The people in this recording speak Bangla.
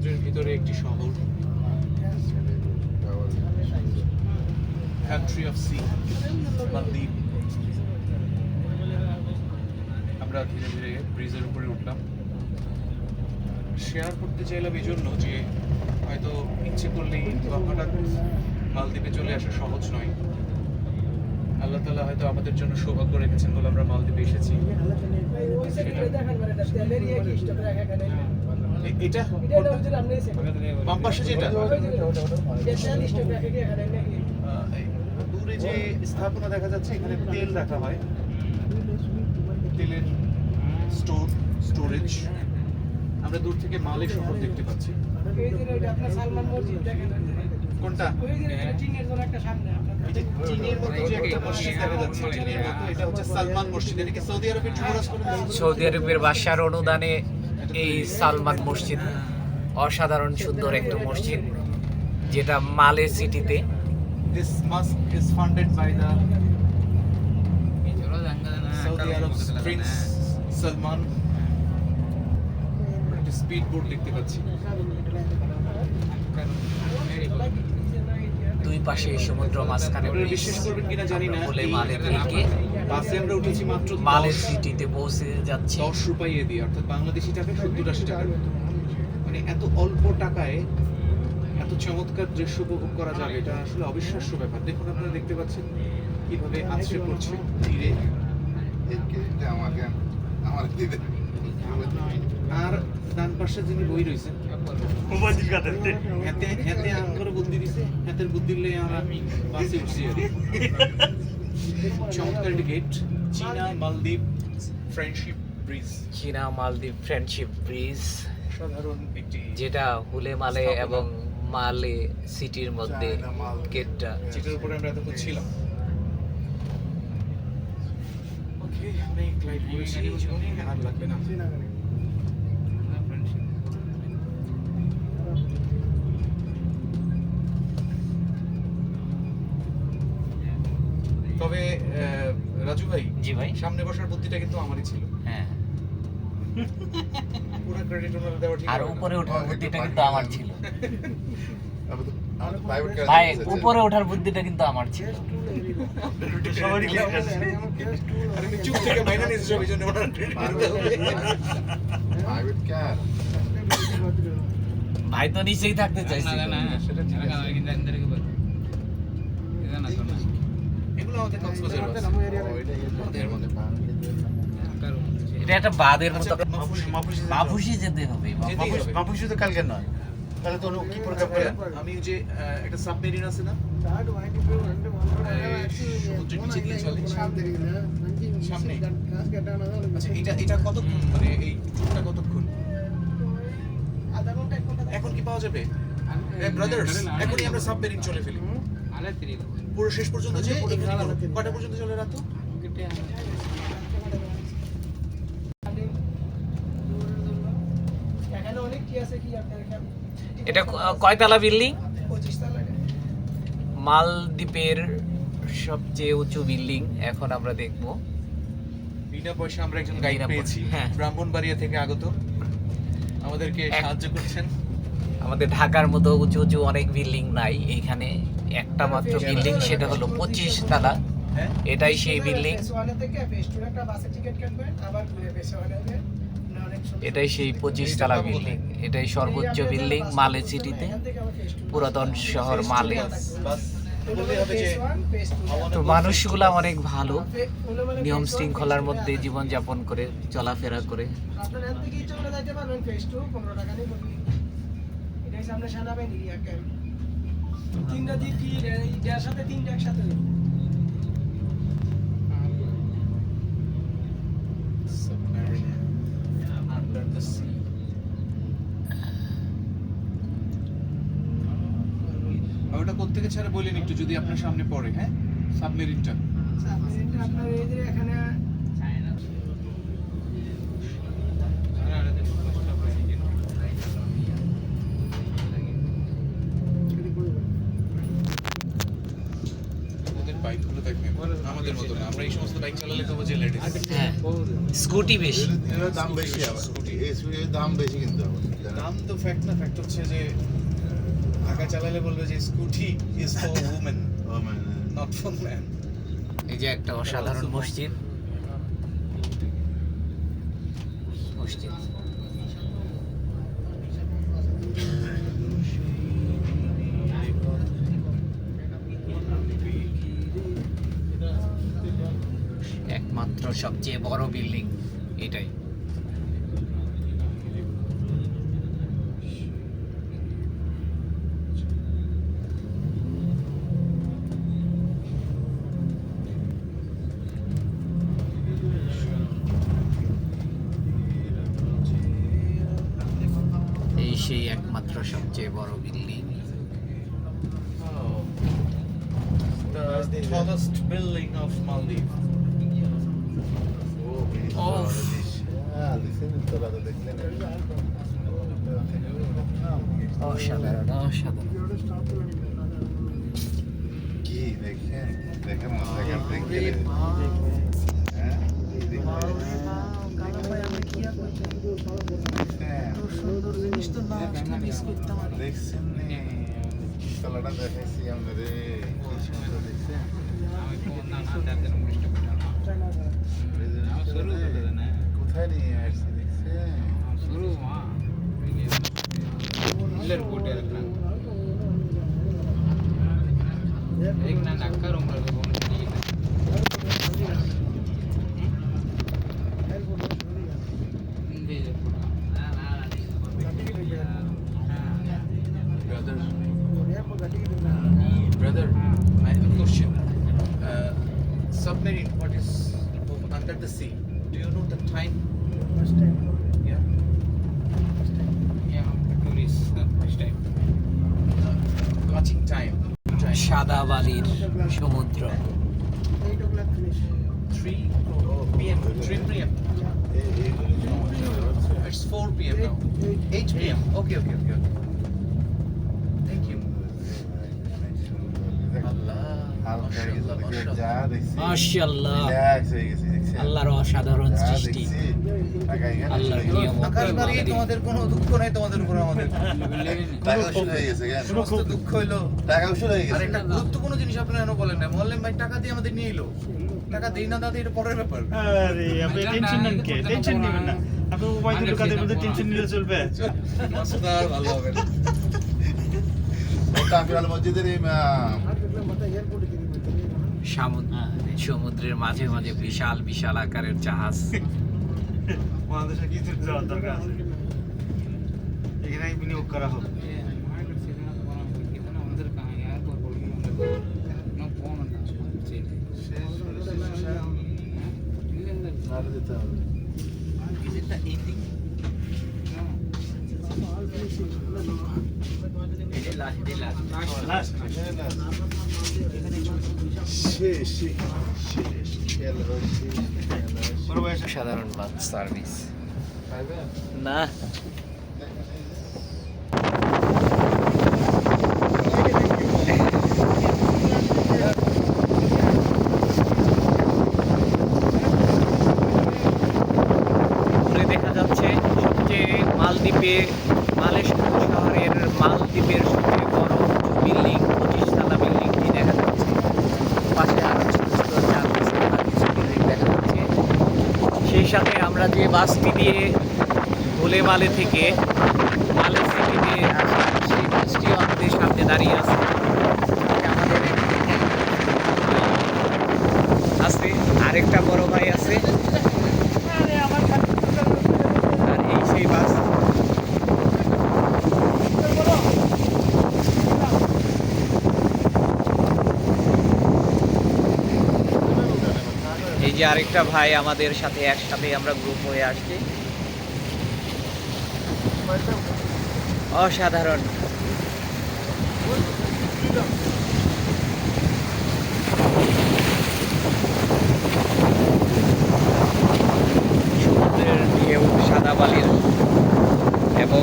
সমুদ্রের ভিতরে একটি শহর। কান্ট্রি অফ সি মালদ্বীপ আমরা ধীরে ধীরে ব্রিজের উপরে উঠলাম। শেয়ার করতে চাইলাম এই জন্য যে হয়তো ইচ্ছে করলেই বা হঠাৎ মালদ্বীপে চলে আসা সহজ নয়। আল্লাহ তালা হয়তো আমাদের জন্য সৌভাগ্য রেখেছেন বলে আমরা মালদ্বীপে এসেছি। এটা বাম পাশে যেটা? দূরে যে স্থাপনা দেখা যাচ্ছে এখানে তেল রাখা হয়। তেলের স্টোর স্টোরেজ। আমরা দূর থেকে মালের শহর দেখতে পাচ্ছি। কোনটা? এই যে চীনের মতো যে একটা মসজিদ দেখা যাচ্ছে এটা হচ্ছে সালমান মসজিদ। এটাকে সৌদি আরবের যুবরাজ করে দিয়েছে। সৌদি আরবের বাদশার অনুদানে এই সালমান মসজিদ। অসাধারণ সুন্দর একটা মসজিদ, যেটা মালে সিটিতে। Is funded by the Saudi Arab's Prince, Salman. একটা স্পিড বোর্ড দেখতে পাচ্ছি। দুই পাশে সমুদ্র মাঝখানে বিশ্বাস করবেন কিনা জানি না বলে এই মালে থেকে বাসে আমরা উঠেছি মাত্র মালে দশ- সিটিতে পৌঁছে যাচ্ছি। দশ রুপাইয়ে দিয়ে অর্থাৎ বাংলাদেশি টাকা সত্তর আশি টাকার মানে এত অল্প টাকায় এত চমৎকার দৃশ্য উপভোগ করা যাবে এটা আসলে অবিশ্বাস্য ব্যাপার। দেখুন আপনারা দেখতে পাচ্ছেন কীভাবে আছড়ে পড়ছে তীরে। আমাকে আমার দিদি আর ডান পাশে যিনি বই রয়েছেন হাতে হাতে আঙ্করে বুদ্ধি দিছে হাতের বুদ্ধি লয়ে আমরা বাসে উঠছি চমৎকার একটি গেট চীনা মালদ্বীপ ফ্রেন্ডশিপ ব্রিজ চীনা মালদ্বীপ ফ্রেন্ডশিপ ব্রিজ সাধারণ একটি যেটা হুলে মালে এবং মালে সিটির মধ্যে গেটটা যেটার উপরে আমরা এতক্ষণ ছিলাম ওকে আমরা ক্লাইভ করেছি আর লাগবে না জি ভাই। সামনে বসার বুদ্ধিটা কিন্তু আমারই ছিল। হ্যাঁ। পুরো ক্রেডিট ওনারা দেওয়া ঠিক আর উপরে ওঠার বুদ্ধিটা কিন্তু আমার ছিল। ভাই উপরে ওঠার বুদ্ধিটা কিন্তু আমার ছিল। চুপ থেকে জন্য। প্রাইভেট কার ভাই তো নিচেই থাকতে চাইছিল সেটা ঠিক আছে। এগুলো আমাদের কক্সবাজার আমাদের মধ্যে। এটা একটা বাদের মতো মাফুসি- মাফুসি যেতে হবে। মাফুসি যেতে হবে যেতেই হবে। বাপুসি তো কালকে নয়। তাহলে তো কি প্রোগ্রাম করে আমি যে একটা সাবমেরিন আছে না? সমুদ্রের নিচে দিয়ে চলে। সামনে আচ্ছা এটা এটা কতক্ষণ? মানে এই ট্যুরটা কতক্ষণ? এখন কি পাওয়া যাবে? ব্রাদার্স এখনই আমরা সাবমেরিন চলে ফেলি। পুরো শেষ পর্যন্ত যে কটা পর্যন্ত চলে রাত এটা ক- কয়তলা বিল্ডিং মালদ্বীপের সবচেয়ে উঁচু বিল্ডিং এখন আমরা দেখব। বিনা পয়সা আমরা একজন গাইড পেয়েছি। হ্যাঁ। ব্রাহ্মণবাড়িয়া থেকে আগত। আমাদেরকে সাহায্য করছেন। আমাদের ঢাকার মতো উঁচু উঁচু অনেক বিল্ডিং নাই। এইখানে একটা মাত্র বিল্ডিং, সেটা হলো পঁচিশ তলা। এটাই সেই বিল্ডিং। এটাই সেই পঁচিশ তলা বিল্ডিং। এটাই সর্বোচ্চ বিল্ডিং মালে সিটিতে। পুরাতন শহর মালে। তো মানুষগুলা অনেক ভালো। নিয়ম শৃঙ্খলার মধ্যে জীবনযাপন করে, চলাফেরা করে। এটাই সামনে এরিয়া তিনটা দিক কি এটার সাথে তিনটা একসাথে ওটা কোত্থেকে ছাড়া বলেন একটু যদি আপনার সামনে পড়ে হ্যাঁ? সাবমেরিনটা সাবমেরিনটা আপনার এই যে এখানে বাইক চালালে তো বুঝি লেডিস। হ্যাঁ স্কুটি বেশি। এর দাম বেশি আবার। স্কুটি এর দাম বেশি কিন্তু আবার। দাম তো ফ্যাক্ট না ফ্যাক্ট হচ্ছে যে ঢাকা চালালে বলবে যে স্কুটি ইজ ফর উমেন মানে নট ফর ম্যান এই যে একটা অসাধারণ মসজিদ। একমাত্র সবচেয়ে বড় বিল্ডিং এটাই সেই একমাত্র সবচেয়ে বড় building The tallest building of Maldives. Of. হ্যাঁ লিসেন তো রাতে দেখলেন অসাধারণ অসাধারণ কি দেখেন দেখেন না দেখেন দেখেন হ্যাঁ দেখছেন তলাটা কি সুন্দর দেখছেন কোথায় নিয়ে আসছি দেখছেন Brother, know the time? Yeah. Watching time. Time. সাদা বালির সমুদ্র Three oh, p.m. Three p.m. এই- এইগুলি সমস্যা It's four p.m. now. Eight p.m. Okay, okay, okay, okay. Thank you. Allah. হালকা হয়ে গেছে, দেখি যা দেখছি মাশাআল্লাহ রিল্যাক্স গেছে দেখছেন আল্লাহর অসাধারণ সৃষ্টি। দেখছি টাকা এখানে আল্লাহর নিয়ম তোমাদের কোনো দুঃখ নাই তোমাদের উপরে আমাদের। টাকা উসুল গেছে কেন সমস্ত দুঃখ হইল। টাকা উসুল হয়ে আর একটা গুরুত্বপূর্ণ জিনিস আপনি এখনও বলেন না মোল্লেম ভাই টাকা দিয়ে আমাদের নিয়ে এলো। টাকা দেই না দাদি এটা পরের ব্যাপার। আরে আপনি টেনশন নেন কে? টেনশন নেবেন না। আপনি মধ্যে টেনশন নিলে চলবে। ভালো হবে মসজিদের এই সমুদ্রের মাঝে মাঝে বিশাল বিশাল আকারের জাহাজ। বাংলাদেশে কিছু যাওয়ার দরকার আছে। এখানে বিনিয়োগ করা হোক। শেষ সাধারণ বাস সার্ভিস? না দূরে দেখা যাচ্ছে সবচেয়ে মালদ্বীপে মালয়েশিয়া শহরের মালদ্বীপের সবচেয়ে বড় বিল্ডিং পঁচিশ তলা বিল্ডিংটি দেখা যাচ্ছে পাশে আরও ছোট ছোট চার পাঁচতলা কিছু বিল্ডিং দেখা যাচ্ছে সেই সাথে আমরা যে বাসটি দিয়ে ভোলে মালে থেকে মালে সিটিতে আসি, সেই বাসটিও আমাদের সামনে দাঁড়িয়ে আছে। আমাদের আছে, আরেকটা বড় ভাই আছে আর এই সেই বাস এই যে আরেকটা ভাই আমাদের সাথে একসাথে আমরা গ্রুপ হয়ে আসছি। অসাধারণ। সমুদ্রের ঢেউ সাদা বালির এবং